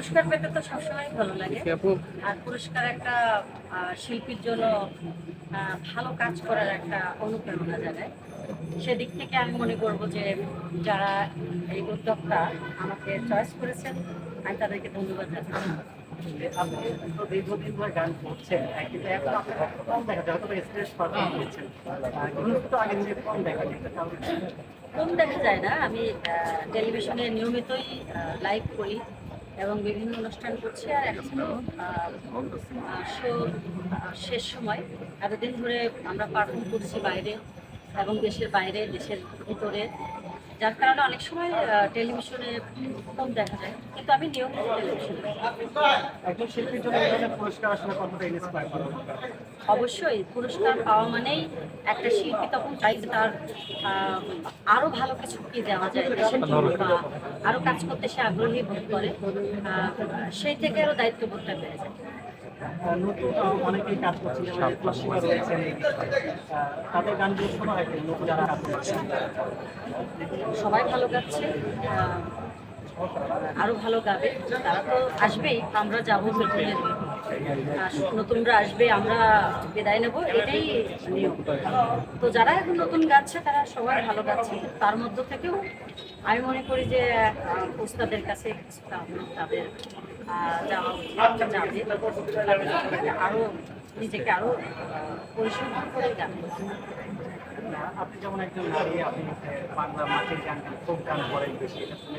পুরস্কার পেতে তো সবসময় ভালো লাগে। আর পুরস্কার একটা আহ, শিল্পীর জন্য ভালো কাজ করার একটা অনুপ্রেরণা জাগায়। সেদিক থেকে আমি মনে করব যে যারা এই উদ্যোক্তা আমাকে চয়েস করেছেন আমি তাদেরকে ধন্যবাদ জানাই আপনি তো দীর্ঘদিন ধরে গান করছেন কিন্তু এখন আপনি কম দেখা যায় হয়তো স্টেজ পারফর্ম করছেন। তো আগে থেকে কম দেখা যায় কম দেখা যায় না আমি আহ, টেলিভিশনে নিয়মিতই লাইভ করি। এবং বিভিন্ন অনুষ্ঠান করছি আর এখন শো শেষ সময়। এতদিন ধরে আমরা পারফর্ম করছি বাইরে এবং দেশের বাইরে, দেশের ভিতরে। যার কারণে অনেক সময় টেলিভিশনে কম দেখা যায়। কিন্তু আমি নিয়মিত টেলিভিশনে দেখি। একজন শিল্পীর জন্য পুরস্কার আসলে কতটা ইন্সপায়ার করে অবশ্যই পুরস্কার পাওয়া মানেই একটা শিল্পী তখন চাই তার আরও ভালো কিছু কি দেওয়া যায় বা আরও কাজ করতে সে আগ্রহী বোধ করে। আহ, সেই থেকে আরও দায়িত্ববোধটা বেড়ে যায়। নতুন অনেকেই কাজ করছেন যেমন প্লাসিমা রয়েছেন তাদের গানগুলো শোনা হয় নতুন যারা কাজ করছেন। সবাই ভালো গাচ্ছে আরও ভালো গাবে তারা তো আসবেই আমরা যাব নতুনের আর নতুনরা আসবে, আমরা বিদায় নেব, এটাই নিয়ম। তো যারা এখন নতুন গাচ্ছে, তারা সবাই ভালো গাচ্ছে। তার মধ্য থেকেও আমি মনে করি যে, ওস্তাদের কাছে তাদের আরও নিজেকে আরও পরিশোধন করে গাবে আপনি যেমন একজন নারী আপনি বাংলা মাটির গান ফোক গান করেন বেশি? এটা শুনে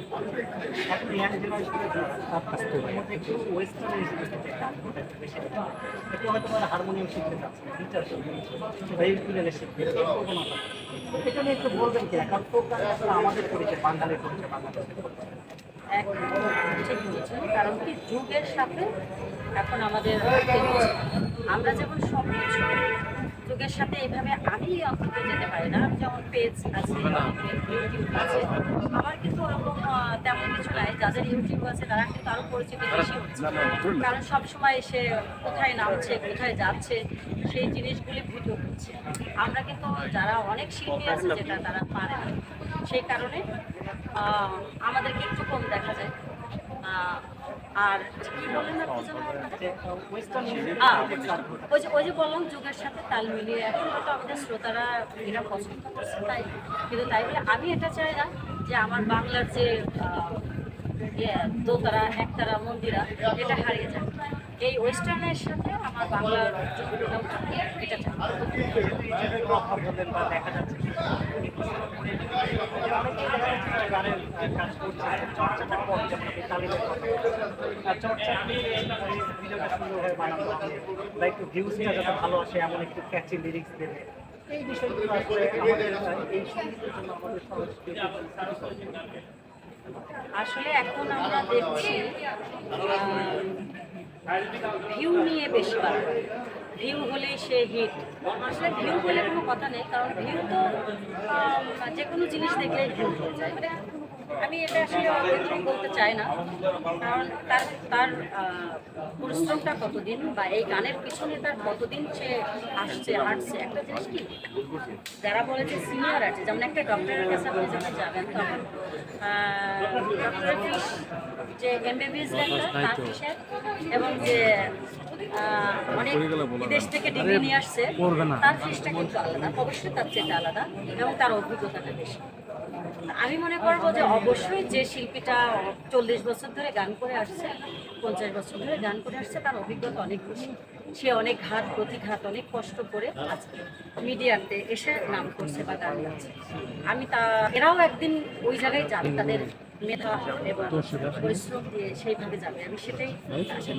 এখন ইয়াং জেনারেশনের মধ্যে একটু ওয়েস্টার্ন ইন্সপিরেশনের গান বেশি একটু হয়তো হারমোনিয়াম শিখতে চাচ্ছেন গিটার শিখতে বা ইউকুলেলে শিখতে এটা নিয়ে একটু বলবেন কি কারণ ফোক গান আসলে আমাদের পরিচয় বাঙালির পরিচয় বাংলাদেশের। ঠিক বলেছেন কারণ কি যুগের সাথে এখন আমাদের আমরা যেমন সব কিছু যুগের সাথে এভাবে আমি অন্তত যেতে পারি না। আমি যেমন পেজ আছে ইউটিউব আছে। আমার কিন্তু ওরকম তেমন কিছু নাই। যাদের ইউটিউব আছে তারা কিন্তু আরও পরিচিত বেশি হচ্ছে। কারণ সবসময় এসে কোথায় নামছে কোথায় যাচ্ছে সেই জিনিসগুলি ভিডিও হচ্ছে আমরা কিন্তু যারা অনেক শিল্পী আছে যেটা তারা পারে না। সেই কারণে আহ, আমাদেরকে একটু কম দেখা যায়। আর কি বলেন ওই যে ওই যে বললাম যুগের সাথে তাল মিলিয়ে এখন হয়তো আমাদের শ্রোতারা এরা পছন্দ করছে তাই। কিন্তু তাই বলে আমি এটা চাই না যে আমার বাংলার যে ইয়ে, দোতারা একতারা মন্দিরা এটা হারিয়ে যায় এই ওয়েস্টার্নের সাথে আমার বাংলার এটা দেখা যাচ্ছে বা একটু ভিউজটা যাতে ভালো আসে এমন একটু ক্যাচি লিরিক্স দেবে এই বিষয়গুলো আসলে আসলে এখন আমরা দেখছি ভিউ নিয়ে বেশি বাড়ে ভিউ হলেই সে হিট। আসলে ভিউ বলে কোনো কথা নেই, কারণ ভিউ তো যে কোনো জিনিস দেখলেই ভিউ হয়ে যায়। মানে আমি এটা আসলে অনেকদিন বলতে চাই না কারণ তার তার পরিশ্রমটা কতদিন বা এই গানের পিছনে তার কতদিন সে আসছে হাঁটছে? একটা জিনিস কি? যারা বলে যে সিনিয়র আছে যেমন একটা ডক্টরের কাছে আপনি যখন যাবেন তখন ডক্টরের ফিস যে এমবিবিএস ডাক্তার তার ফিসের এবং যে অনেক বিদেশ থেকে ডিগ্রি নিয়ে আসছে তার ফিসটা কিন্তু আলাদা অবশ্যই তার চেয়ে আলাদা এবং তার অভিজ্ঞতাটা বেশি। আমি মনে করব যে অবশ্যই যে শিল্পীটা চল্লিশ বছর ধরে গান করে আসছে, পঞ্চাশ বছর ধরে গান করে আসছে, তার অভিজ্ঞতা অনেক বেশি। সে অনেক ঘাত, প্রতিঘাত, অনেক কষ্ট করে আজকে মিডিয়াতে এসে নাম করছে বা গান গাচ্ছে। আমি তা, এরাও একদিন ওই জায়গায় যাবে, তাদের মেধা এবং পরিশ্রম দিয়ে সেইভাবে যাবে, আমি সেটাই আশা